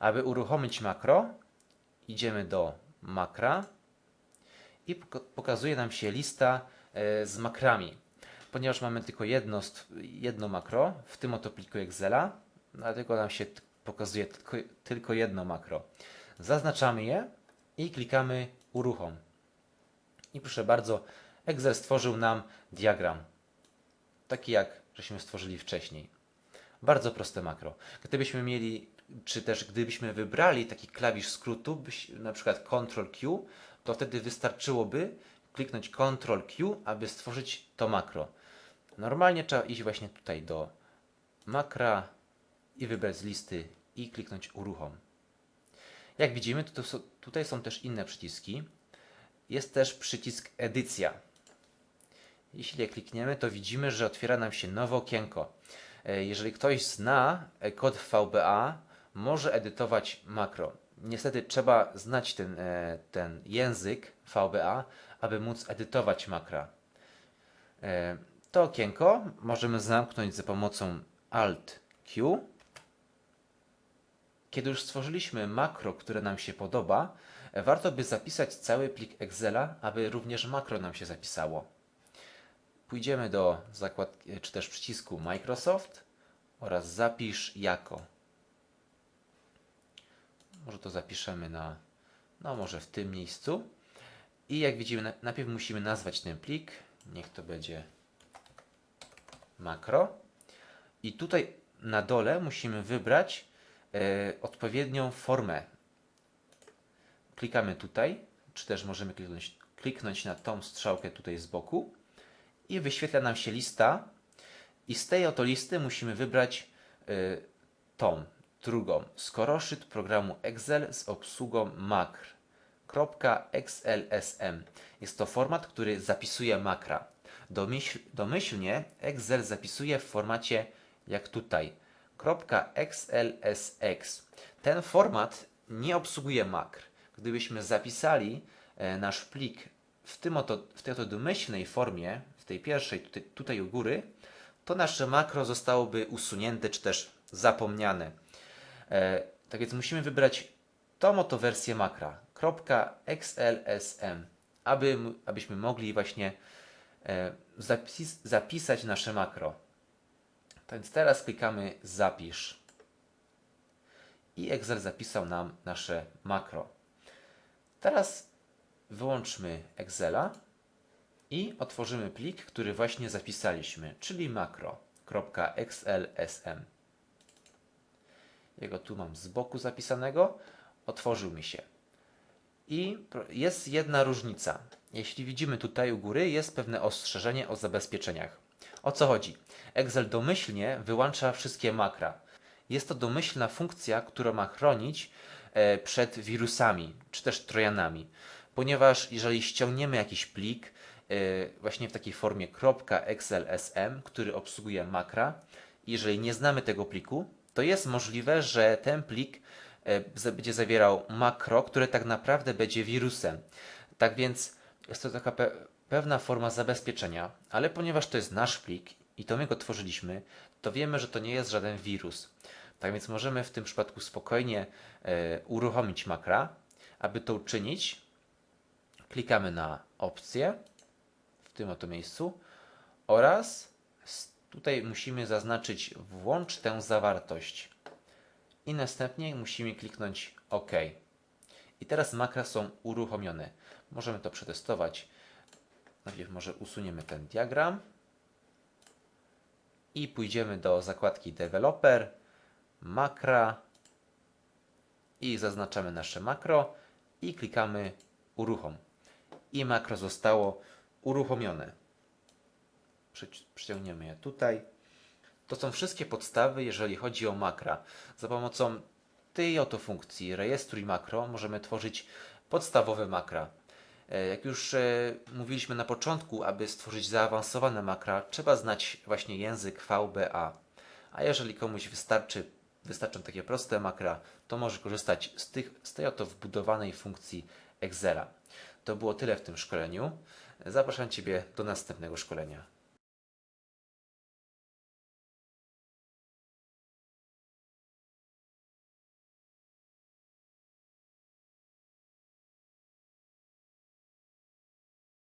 Aby uruchomić makro, idziemy do makra i pok- pokazuje nam się lista e, z makrami. Ponieważ mamy tylko jedno, jedno makro, w tym oto pliku Excela, dlatego nam się pokazuje tylko, tylko jedno makro. Zaznaczamy je i klikamy uruchom. I proszę bardzo, Excel stworzył nam diagram. Taki jak żeśmy stworzyli wcześniej. Bardzo proste makro. Gdybyśmy mieli, czy też gdybyśmy wybrali taki klawisz skrótu, na przykład Ctrl Q, to wtedy wystarczyłoby kliknąć Ctrl Q, aby stworzyć to makro. Normalnie trzeba iść właśnie tutaj do makra i wybrać z listy i kliknąć uruchom. Jak widzimy, tutaj są też inne przyciski. Jest też przycisk edycja. Jeśli je klikniemy, to widzimy, że otwiera nam się nowe okienko. E, Jeżeli ktoś zna e, kod VBA, może edytować makro. Niestety trzeba znać ten, e, ten język VBA, aby móc edytować makra. E, To okienko możemy zamknąć za pomocą Alt Q. Kiedy już stworzyliśmy makro, które nam się podoba, e, warto by zapisać cały plik Excela, aby również makro nam się zapisało. Pójdziemy do zakładki, czy też przycisku Microsoft oraz zapisz jako. Może to zapiszemy na, no może w tym miejscu. I jak widzimy, na- najpierw musimy nazwać ten plik. Niech to będzie makro. I tutaj na dole musimy wybrać e, odpowiednią formę. Klikamy tutaj, czy też możemy kliknąć, kliknąć na tą strzałkę tutaj z boku i wyświetla nam się lista i z tej oto listy musimy wybrać y, tą, drugą, skoroszyt programu Excel z obsługą makr. .xlsm. Jest to format, który zapisuje makra. Domyśl, domyślnie Excel zapisuje w formacie jak tutaj .xlsx. Ten format nie obsługuje makr. Gdybyśmy zapisali e, nasz plik w, tym oto, w tej oto domyślnej formie, w tej pierwszej tutaj, tutaj u góry, to nasze makro zostałoby usunięte czy też zapomniane. E, tak więc musimy wybrać tą oto wersję makra .xlsm, aby, abyśmy mogli właśnie e, zapis, zapisać nasze makro. Tak więc teraz klikamy zapisz i Excel zapisał nam nasze makro. Teraz wyłączmy Excela i otworzymy plik, który właśnie zapisaliśmy, czyli makro.xlsm. Jego tu mam z boku zapisanego. Otworzył mi się. I jest jedna różnica. Jeśli widzimy tutaj u góry, jest pewne ostrzeżenie o zabezpieczeniach. O co chodzi? Excel domyślnie wyłącza wszystkie makra. Jest to domyślna funkcja, która ma chronić e, przed wirusami czy też trojanami. Ponieważ jeżeli ściągniemy jakiś plik e, właśnie w takiej formie .xlsm, który obsługuje makra, jeżeli nie znamy tego pliku, to jest możliwe, że ten plik e, będzie zawierał makro, które tak naprawdę będzie wirusem. Tak więc jest to taka pe pewna forma zabezpieczenia, ale ponieważ to jest nasz plik i to my go tworzyliśmy, to wiemy, że to nie jest żaden wirus. Tak więc możemy w tym przypadku spokojnie e, uruchomić makra. Aby to uczynić, klikamy na opcję w tym oto miejscu oraz tutaj musimy zaznaczyć włącz tę zawartość i następnie musimy kliknąć OK. I teraz makra są uruchomione. Możemy to przetestować. Najpierw może usuniemy ten diagram i pójdziemy do zakładki Developer, makra i zaznaczamy nasze makro i klikamy uruchom. I makro zostało uruchomione. Przyci- Przyciągniemy je tutaj. To są wszystkie podstawy, jeżeli chodzi o makra. Za pomocą tej oto funkcji rejestruj makro możemy tworzyć podstawowe makra. E, Jak już e, mówiliśmy na początku, aby stworzyć zaawansowane makra, trzeba znać właśnie język VBA. A jeżeli komuś wystarczy, wystarczą takie proste makra, to może korzystać z, tych, z tej oto wbudowanej funkcji Excela. To było tyle w tym szkoleniu. Zapraszam Ciebie do następnego szkolenia.